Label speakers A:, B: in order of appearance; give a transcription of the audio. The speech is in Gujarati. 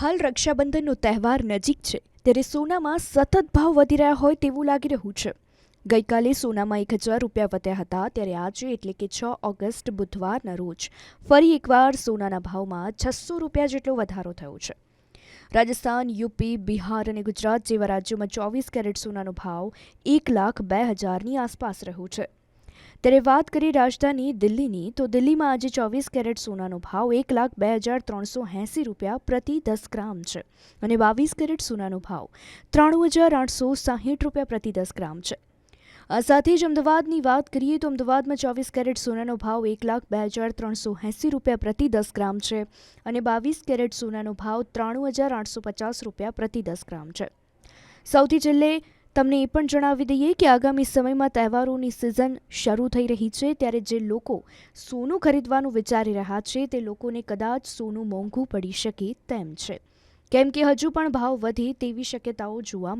A: હાલ રક્ષાબંધનનો તહેવાર નજીક છે. ત્યારે સોનામાં સતત ભાવ વધી રહ્યા હોય તેવું લાગી રહ્યું છે. ગઈકાલે સોનામાં એક હજાર રૂપિયા વધ્યા હતા, ત્યારે આજે એટલે કે છ ઓગસ્ટ બુધવારના રોજ ફરી એકવાર સોનાના ભાવમાં છસો રૂપિયા જેટલો વધારો થયો છે. રાજસ્થાન, યુપી, બિહાર અને ગુજરાત જેવા રાજ્યોમાં ચોવીસ કેરેટ સોનાનો ભાવ એક લાખ બે હજારની આસપાસ રહ્યો છે. ત્યારે વાત કરીએ રાજધાની દિલ્હીની, તો દિલ્હીમાં આજે ચોવીસ કેરેટ સોનાનો ભાવ એક લાખ બે હજાર ત્રણસો એંસી રૂપિયા પ્રતિ દસ ગ્રામ છે અને બાવીસ કેરેટ સોનાનો ભાવ ત્રાણું હજાર આઠસો સાહીઠ રૂપિયા પ્રતિ દસ ગ્રામ છે. આ સાથે જ અમદાવાદની વાત કરીએ તો અમદાવાદમાં ચોવીસ કેરેટ સોનાનો ભાવ એક લાખ બે હજાર ત્રણસો એંસી રૂપિયા પ્રતિ દસ ગ્રામ છે અને બાવીસ કેરેટ સોનાનો ભાવ ત્રાણું હજાર આઠસો પચાસ રૂપિયા પ્રતિ દસ ગ્રામ છે. સૌથી છેલ્લે તમને એ પણ જણાવી દઈએ કે આગામી સમયમાં તહેવારોની સિઝન શરૂ થઈ રહી છે ત્યારે જે લોકો સોનું ખરીદવાનું વિચારી રહ્યા છે તે લોકોને કદાચ સોનું મોંઘું પડી શકે તેમ છે. કેમ કે હજુ પણ ભાવ વધે તેવી શક્યતાઓ જોવા